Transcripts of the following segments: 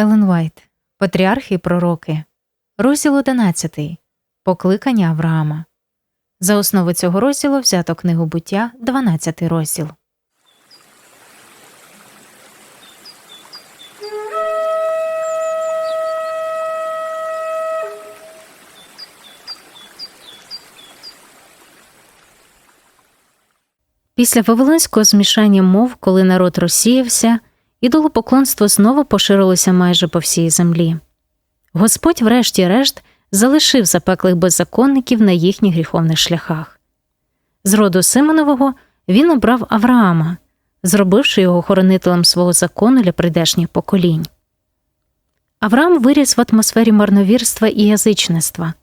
Елен Вайт Патріархи і пророки, розділ 11. Покликання Авраама. За основу цього розділу взято книгу буття, 12 розділ. Після вавилонського змішання мов, коли народ розсіявся, ідолопоклонство знову поширилося майже по всій землі. Господь, врешті-решт, залишив запеклих беззаконників на їхніх гріховних шляхах. З роду Симонового він обрав Авраама, зробивши його хоронителем свого закону для прийдешніх поколінь. Авраам виріс в атмосфері марновірства і язичництва.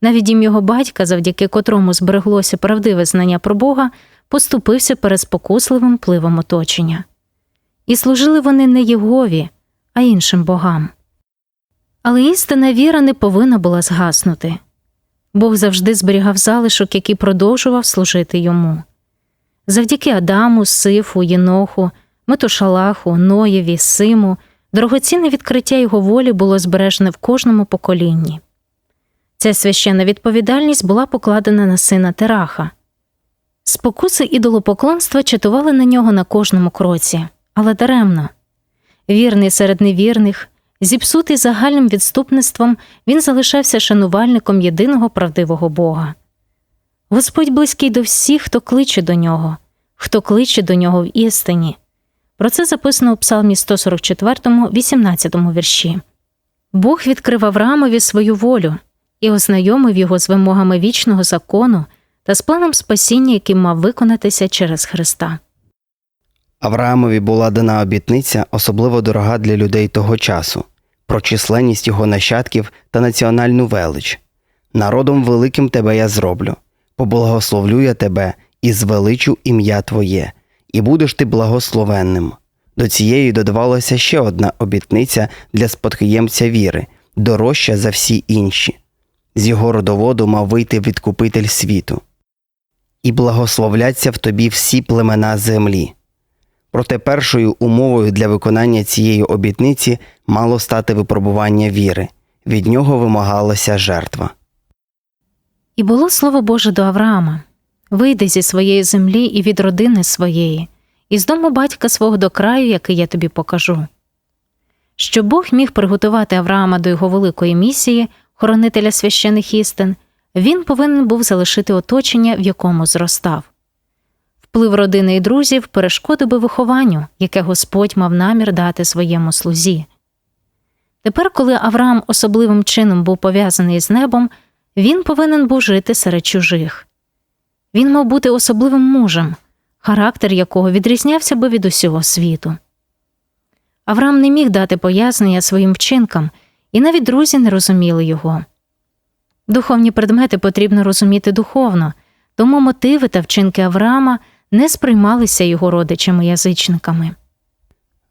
Навіть дім його батька, завдяки котрому збереглося правдиве знання про Бога, поступився перед спокусливим пливом оточення. І служили вони не Єгові, а іншим богам. Але істинна віра не повинна була згаснути. Бог завжди зберігав залишок, який продовжував служити йому. Завдяки Адаму, Сифу, Єноху, Метушалаху, Ноєві, Симу, дорогоцінне відкриття його волі було збережене в кожному поколінні. Ця священна відповідальність була покладена на сина Тераха. Спокуси ідолопоклонства чатували на нього на кожному кроці, але даремно. Вірний серед невірних, зіпсутий загальним відступництвом, він залишався шанувальником єдиного правдивого Бога. Господь близький до всіх, хто кличе до нього, хто кличе до нього в істині. Про це записано у Псалмі 144, 18 вірші. Бог відкрив Авраамові свою волю і ознайомив його з вимогами вічного закону та з планом спасіння, який мав виконатися через Христа. Авраамові була дана обітниця, особливо дорога для людей того часу, про численність його нащадків та національну велич. Народом великим тебе я зроблю, поблагословлю я тебе і звеличу ім'я Твоє, і будеш ти благословенним. До цієї додавалася ще одна обітниця для спадкоємця віри, дорожча за всі інші. З його родоводу мав вийти відкупитель світу. І благословляться в тобі всі племена землі. Проте першою умовою для виконання цієї обітниці мало стати випробування віри, від нього вимагалася жертва. І було слово Боже до Авраама вийди зі своєї землі і від родини своєї, і з дому батька свого до краю, який я тобі покажу. Щоб Бог міг приготувати Авраама до його великої місії, хоронителя священих істин, він повинен був залишити оточення, в якому зростав. Вплив родини і друзів перешкодив би вихованню, яке Господь мав намір дати своєму слузі. Тепер, коли Авраам особливим чином був пов'язаний з небом, він повинен був жити серед чужих. Він мав бути особливим мужем, характер якого відрізнявся би від усього світу. Авраам не міг дати пояснення своїм вчинкам, і навіть друзі не розуміли його. Духовні предмети потрібно розуміти духовно, тому мотиви та вчинки Авраама не сприймалися його родичами язичниками.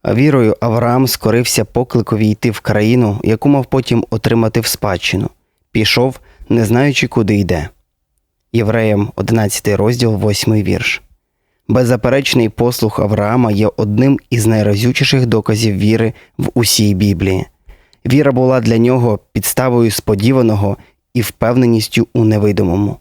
Вірою Авраам скорився покликові йти в країну, яку мав потім отримати в спадщину, пішов, не знаючи, куди йде. Євреям 11 розділ, 8 вірш. Беззаперечний послух Авраама є одним із найразючіших доказів віри в усій Біблії. Віра була для нього підставою сподіваного і впевненістю у невидимому.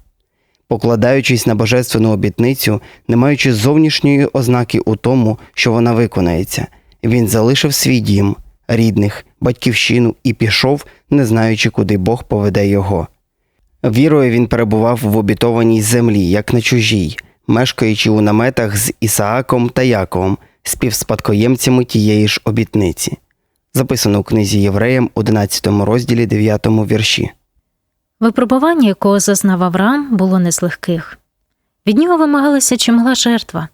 Покладаючись на божественну обітницю, не маючи зовнішньої ознаки у тому, що вона виконається, він залишив свій дім, рідних, батьківщину і пішов, не знаючи, куди Бог поведе його. Вірою він перебував в обітованій землі, як на чужій, мешкаючи у наметах з Ісааком та Яковом, співспадкоємцями тієї ж обітниці. Записано у книзі Євреям, 11 розділі 9 вірші. Випробування, якого зазнав Авраам, було не з легких. Від нього вимагалася чимала жертва.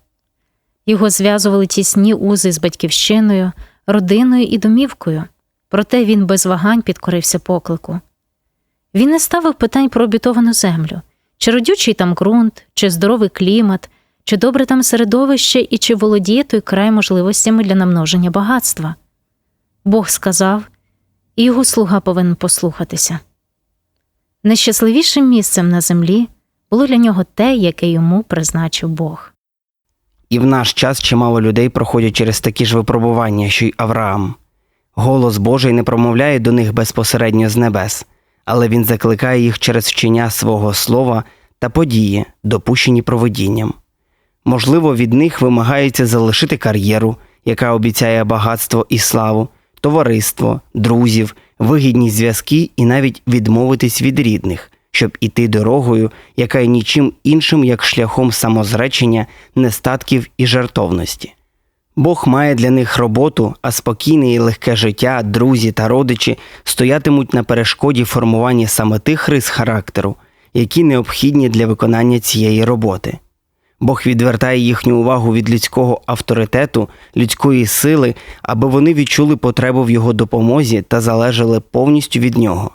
Його зв'язували тісні узи з батьківщиною, родиною і домівкою, проте він без вагань підкорився поклику. Він не ставив питань про обітовану землю чи родючий там ґрунт, чи здоровий клімат, чи добре там середовище і чи володіє той край можливостями для намноження багатства. Бог сказав, і його слуга повинен послухатися. Найщасливішим місцем на землі було для нього те, яке йому призначив Бог. І в наш час чимало людей проходять через такі ж випробування, що й Авраам. Голос Божий не промовляє до них безпосередньо з небес, але він закликає їх через вчення свого слова та події, допущені провидінням. Можливо, від них вимагається залишити кар'єру, яка обіцяє багатство і славу, товариство, друзів, вигідні зв'язки і навіть відмовитись від рідних, щоб іти дорогою, яка є нічим іншим, як шляхом самозречення, нестатків і жертовності. Бог має для них роботу, а спокійне і легке життя, друзі та родичі стоятимуть на перешкоді формування саме тих рис характеру, які необхідні для виконання цієї роботи. Бог відвертає їхню увагу від людського авторитету, людської сили, аби вони відчули потребу в його допомозі та залежали повністю від нього,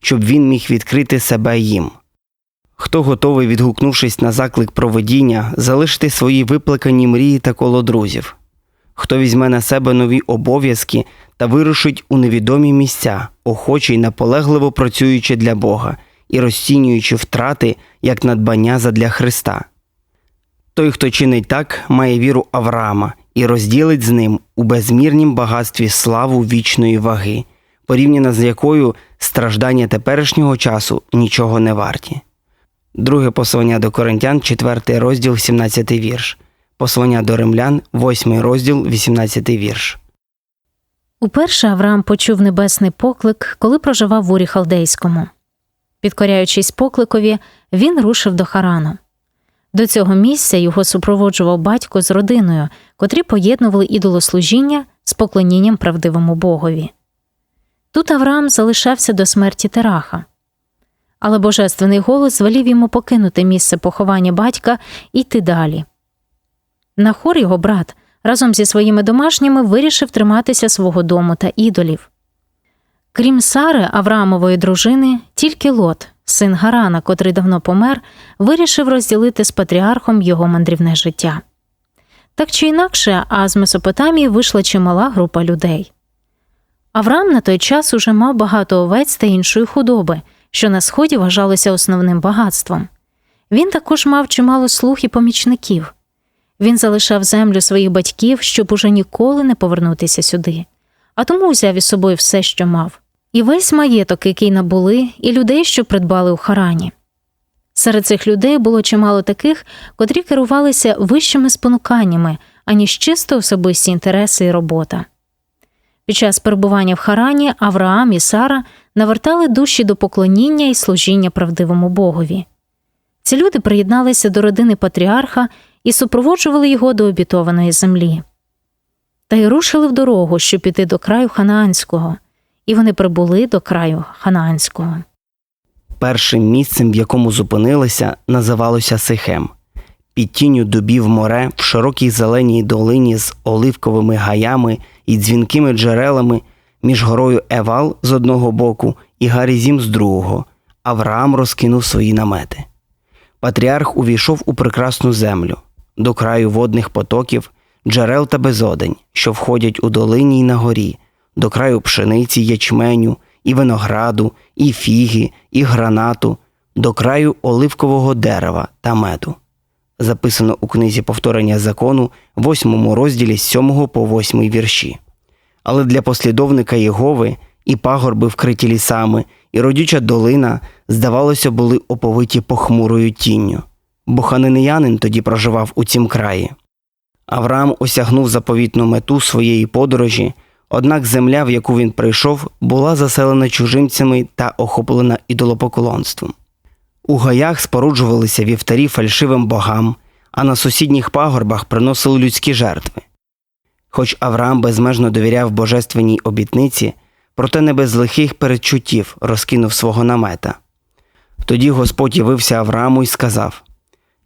щоб він міг відкрити себе їм. Хто готовий, відгукнувшись на заклик проведіння, залишити свої виплакані мрії та коло друзів? Хто візьме на себе нові обов'язки та вирушить у невідомі місця, охоче й наполегливо працюючи для Бога і розцінюючи втрати як надбання задля Христа? Той, хто чинить так, має віру Авраама і розділить з ним у безмірнім багатстві славу вічної ваги, порівняно з якою страждання теперішнього часу нічого не варті. Друге послання до Коринтян, 4 розділ, 17 вірш. Послання до римлян, 8 розділ, 18 вірш. Уперше Авраам почув небесний поклик, коли проживав в Урі Халдейському. Підкоряючись покликові, він рушив до Харану. До цього місця його супроводжував батько з родиною, котрі поєднували ідолослужіння з поклонінням правдивому Богові. Тут Авраам залишався до смерті Тераха. Але божественний голос звелів йому покинути місце поховання батька і йти далі. Нахор його брат разом зі своїми домашніми вирішив триматися свого дому та ідолів. Крім Сари, Авраамової дружини, тільки Лот, син Гарана, котрий давно помер, вирішив розділити з патріархом його мандрівне життя. Так чи інакше, а з Месопотамії вийшла чимала група людей. Авраам на той час уже мав багато овець та іншої худоби, що на сході вважалося основним багатством. Він також мав чимало слуг і помічників. Він залишав землю своїх батьків, щоб уже ніколи не повернутися сюди, а тому взяв із собою все, що мав, і весь маєток, який набули, і людей, що придбали у Харані. Серед цих людей було чимало таких, котрі керувалися вищими спонуканнями, аніж чисто особисті інтереси і робота. Під час перебування в Харані Авраам і Сара навертали душі до поклоніння і служіння правдивому Богові. Ці люди приєдналися до родини патріарха і супроводжували його до обітованої землі. Та й рушили в дорогу, щоб піти до краю Ханаанського, і вони прибули до краю Ханаанського. Першим місцем, в якому зупинилися, називалося Сихем. Під тінню дубів море в широкій зеленій долині з оливковими гаями і дзвінкими джерелами між горою Евал з одного боку і Гарізім з другого, Авраам розкинув свої намети. Патріарх увійшов у прекрасну землю, до краю водних потоків, джерел та безодень, що входять у долині й на горі, до краю пшениці, ячменю, і винограду, і фіги, і гранату, до краю оливкового дерева та меду. Записано у книзі повторення закону, восьмому розділі з 7 по 8 вірші. Але для послідовника Єгови і пагорби вкриті лісами, і родюча долина, здавалося, були оповиті похмурою тінню, бо ханинеянин тоді проживав у цім краї. Авраам осягнув заповітну мету своєї подорожі, однак земля, в яку він прийшов, була заселена чужинцями та охоплена ідолопоклонством. У гаях споруджувалися вівтарі фальшивим богам, а на сусідніх пагорбах приносили людські жертви. Хоч Авраам безмежно довіряв божественній обітниці, проте не без лихих передчуттів розкинув свого намета. Тоді Господь явився Аврааму і сказав: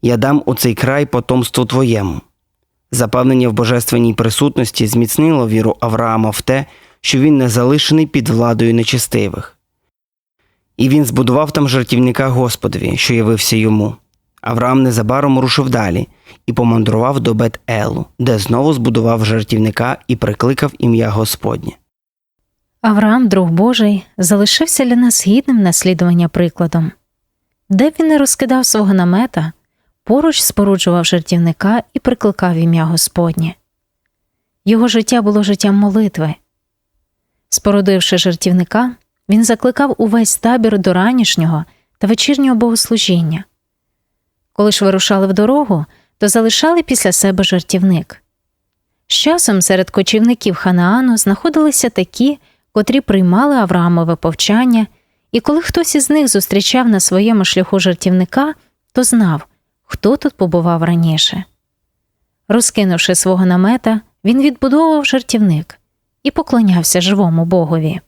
Я дам у цей край потомству твоєму. Запевнення в божественній присутності зміцнило віру Авраама в те, що він не залишений під владою нечестивих. І він збудував там жартівника Господові, що явився йому. Авраам незабаром рушив далі і помандрував до Бет Елу, де знову збудував жартівника і прикликав ім'я Господнє. Авраам, друг Божий, залишився для нас гідним наслідування прикладом. Де б він не розкидав свого намета, поруч споруджував жертівника і прикликав ім'я Господнє. Його життя було життям молитви. Спорудивши жертівника, він закликав увесь табір до ранішнього та вечірнього богослужіння. Коли ж вирушали в дорогу, то залишали після себе жертівник. З часом серед кочівників Ханаану знаходилися такі, котрі приймали Авраамове повчання, і коли хтось із них зустрічав на своєму шляху жартівника, то знав, хто тут побував раніше. Розкинувши свого намета, він відбудовував жартівник і поклонявся живому богові.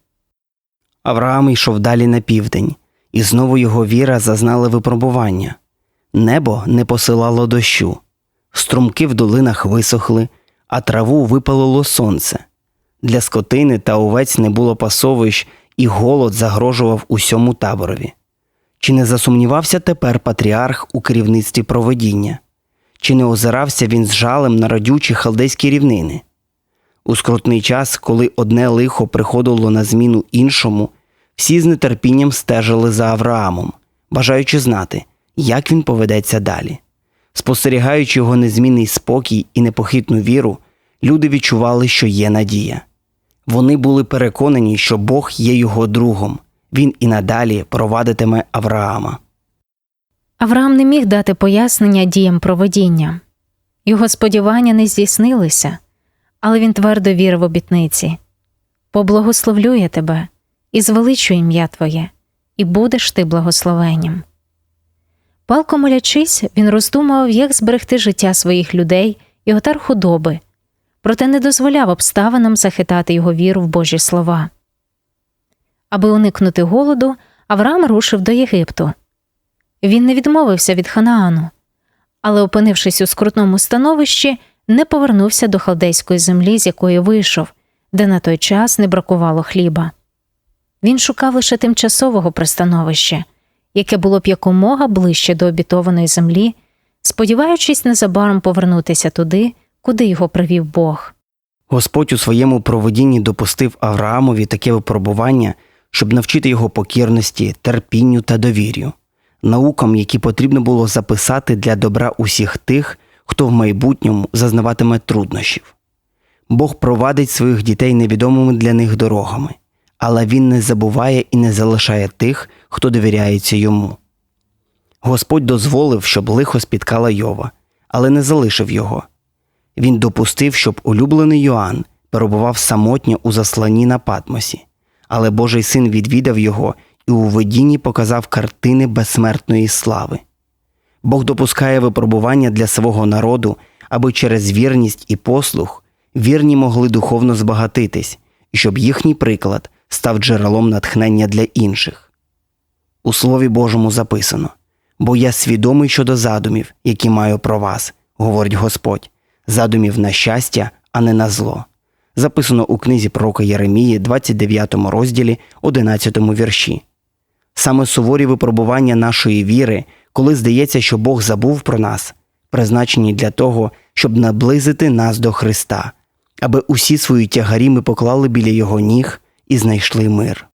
Авраам йшов далі на південь, і знову його віра зазнала випробування. Небо не посилало дощу, струмки в долинах висохли, а траву випалило сонце. Для скотини та овець не було пасовищ, і голод загрожував усьому таборові. Чи не засумнівався тепер патріарх у керівництві проведіння? Чи не озирався він з жалем на радючі халдейські рівнини? У скрутний час, коли одне лихо приходило на зміну іншому, всі з нетерпінням стежили за Авраамом, бажаючи знати, як він поведеться далі. Спостерігаючи його незмінний спокій і непохитну віру, люди відчували, що є надія. Вони були переконані, що Бог є його другом, він і надалі провадитиме Авраама. Авраам не міг дати пояснення діям проводіння. Його сподівання не здійснилися, але він твердо вірив обітниці поблагословлю я тебе і звеличу ім'я Твоє, і будеш ти благословенням. Палко молячись, він роздумував, як зберегти життя своїх людей і отар худоби, проте не дозволяв обставинам захитати його віру в Божі слова. Аби уникнути голоду, Авраам рушив до Єгипту. Він не відмовився від Ханаану, але, опинившись у скрутному становищі, не повернувся до халдейської землі, з якої вийшов, де на той час не бракувало хліба. Він шукав лише тимчасового пристановища, яке було б якомога ближче до обітованої землі, сподіваючись незабаром повернутися туди, куди його привів Бог. Господь у своєму проводінні допустив Авраамові таке випробування, щоб навчити його покірності, терпінню та довір'ю, наукам, які потрібно було записати для добра усіх тих, хто в майбутньому зазнаватиме труднощів. Бог провадить своїх дітей невідомими для них дорогами, але Він не забуває і не залишає тих, хто довіряється йому. Господь дозволив, щоб лихо спіткала Йова, але не залишив його. Він допустив, щоб улюблений Йоанн перебував самотньо у засланні на Патмосі, але Божий син відвідав його і у видінні показав картини безсмертної слави. Бог допускає випробування для свого народу, аби через вірність і послух вірні могли духовно збагатитись, щоб їхній приклад став джерелом натхнення для інших. У Слові Божому записано бо я свідомий щодо задумів, які маю про вас, говорить Господь, задумів на щастя, а не на зло. Записано у книзі пророка Єремії, 29 розділі, 11 вірші. Саме суворі випробування нашої віри, коли здається, що Бог забув про нас, призначені для того, щоб наблизити нас до Христа, аби усі свої тягарі ми поклали біля Його ніг і знайшли мир.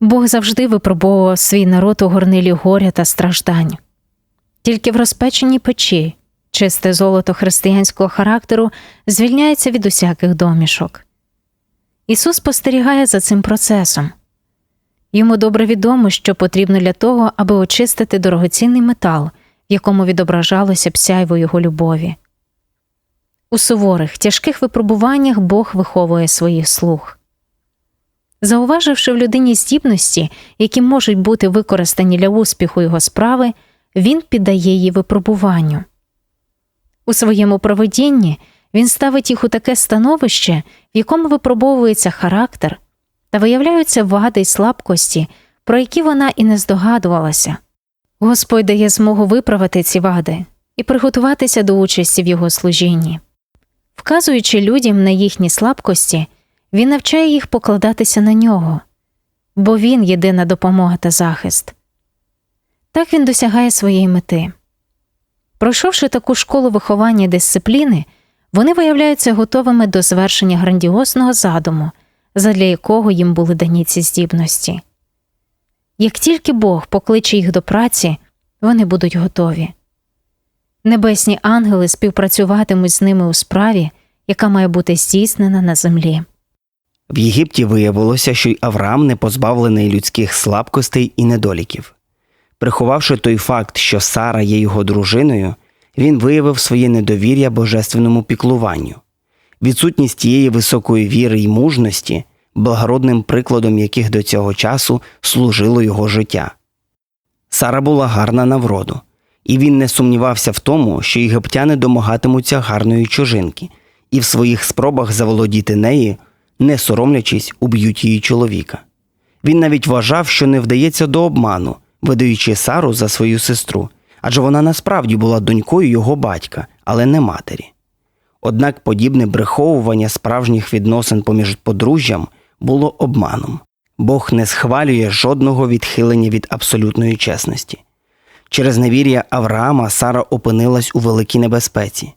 Бог завжди випробовував свій народ у горнилі горя та страждань. Тільки в розпеченій печі чисте золото християнського характеру звільняється від усяких домішок. Ісус спостерігає за цим процесом. Йому добре відомо, що потрібно для того, аби очистити дорогоцінний метал, в якому відображалося б сяйво його любові. У суворих, тяжких випробуваннях Бог виховує своїх слуг. Зауваживши в людині здібності, які можуть бути використані для успіху його справи, він піддає її випробуванню. У своєму проведінні він ставить їх у таке становище, в якому випробовується характер та виявляються вади й слабкості, про які вона і не здогадувалася. Господь дає змогу виправити ці вади і приготуватися до участі в його служінні. Вказуючи людям на їхні слабкості, він навчає їх покладатися на нього, бо він єдина допомога та захист. Так він досягає своєї мети. Пройшовши таку школу виховання і дисципліни, вони виявляються готовими до звершення грандіозного задуму, задля якого їм були дані ці здібності. Як тільки Бог покличе їх до праці, вони будуть готові. Небесні ангели співпрацюватимуть з ними у справі, яка має бути здійснена на землі. В Єгипті виявилося, що й Авраам не позбавлений людських слабкостей і недоліків. Приховавши той факт, що Сара є його дружиною, він виявив своє недовір'я божественному піклуванню. Відсутність тієї високої віри й мужності, благородним прикладом яких до цього часу служило його життя. Сара була гарна на вроду, і він не сумнівався в тому, що єгиптяни домагатимуться гарної чужинки, і в своїх спробах заволодіти нею, не соромлячись, уб'ють її чоловіка. Він навіть вважав, що не вдається до обману, видаючи Сару за свою сестру, адже вона насправді була донькою його батька, але не матері. Однак подібне бреховування справжніх відносин поміж подружжям було обманом. Бог не схвалює жодного відхилення від абсолютної чесності. Через невір'я Авраама Сара опинилась у великій небезпеці.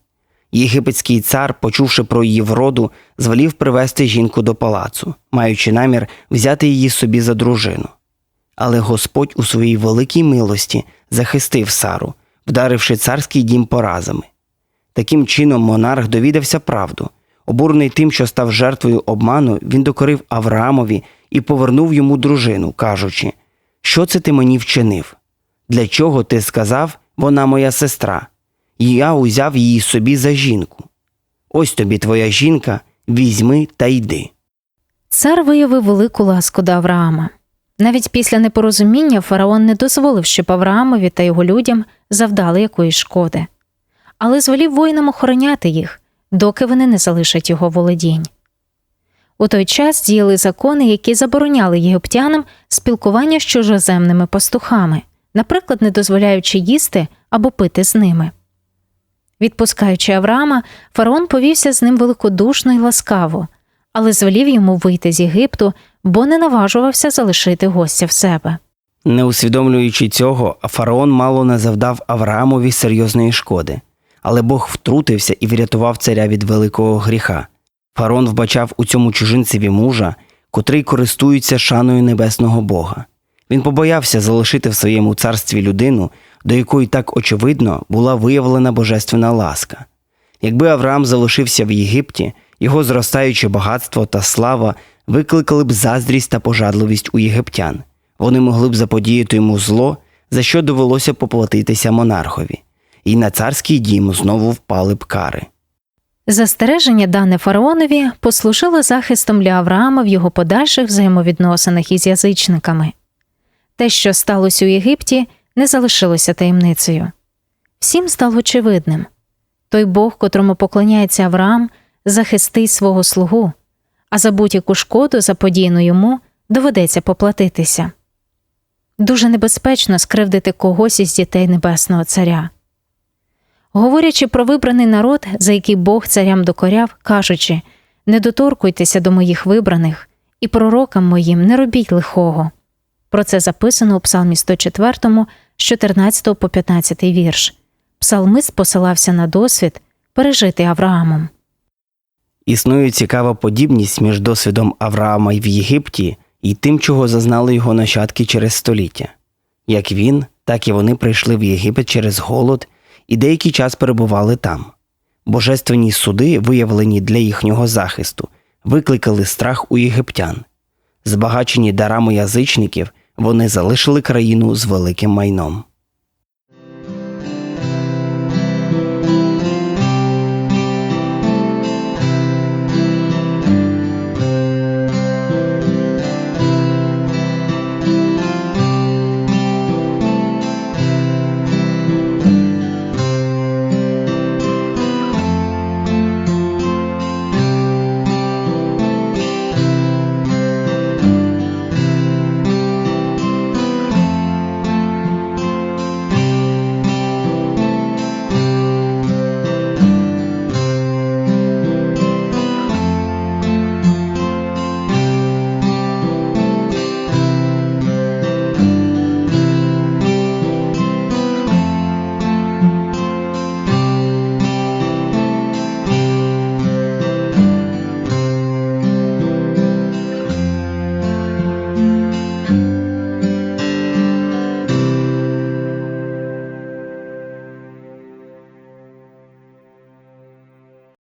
Єгипетський цар, почувши про її вроду, звелів привести жінку до палацу, маючи намір взяти її собі за дружину. Але Господь у своїй великій милості захистив Сару, вдаривши царський дім поразами. Таким чином монарх довідався правду. Обурений тим, що став жертвою обману, він докорив Авраамові і повернув йому дружину, кажучи, що це ти мені вчинив? Для чого ти сказав, вона моя сестра, і я узяв її собі за жінку. Ось тобі твоя жінка, візьми та йди. Цар виявив велику ласку до Авраама. Навіть після непорозуміння фараон не дозволив, щоб Авраамові та його людям завдали якоїсь шкоди, але звелів воїнам охороняти їх, доки вони не залишать його володінь. У той час діяли закони, які забороняли єгиптянам спілкування з чужоземними пастухами, наприклад, не дозволяючи їсти або пити з ними. Відпускаючи Авраама, фараон повівся з ним великодушно й ласкаво, але звелів йому вийти з Єгипту, бо не наважувався залишити гостя в себе. Не усвідомлюючи цього, фараон мало не завдав Авраамові серйозної шкоди, але Бог втрутився і врятував царя від великого гріха. Фараон вбачав у цьому чужинцеві мужа, котрий користується шаною небесного Бога. Він побоявся залишити в своєму царстві людину, до якої так очевидно була виявлена божественна ласка. Якби Авраам залишився в Єгипті, його зростаюче багатство та слава викликали б заздрість та пожадливість у єгиптян. Вони могли б заподіяти йому зло, за що довелося поплатитися монархові, і на царський дім знову впали б кари. Застереження, дане фараонові, послужило захистом для Авраама в його подальших взаємовідносинах із язичниками. Те, що сталося у Єгипті, не залишилося таємницею. Всім стало очевидним той Бог, котрому поклоняється Авраам, захистить свого слугу, а за будь-яку шкоду, заподіяну йому, доведеться поплатитися. Дуже небезпечно скривдити когось із дітей Небесного Царя. Говорячи про вибраний народ, за який Бог царям докоряв, кажучи не доторкуйтеся до моїх вибраних, і пророкам моїм не робіть лихого. Про це записано у Псалмі 104, з 14 по 15 вірш. Псалмист посилався на досвід, пережитий Авраамом. Існує цікава подібність між досвідом Авраама в Єгипті і тим, чого зазнали його нащадки через століття. Як він, так і вони прийшли в Єгипет через голод і деякий час перебували там. Божественні суди, виявлені для їхнього захисту, викликали страх у єгиптян. Збагачені дарами язичників, вони залишили країну з великим майном.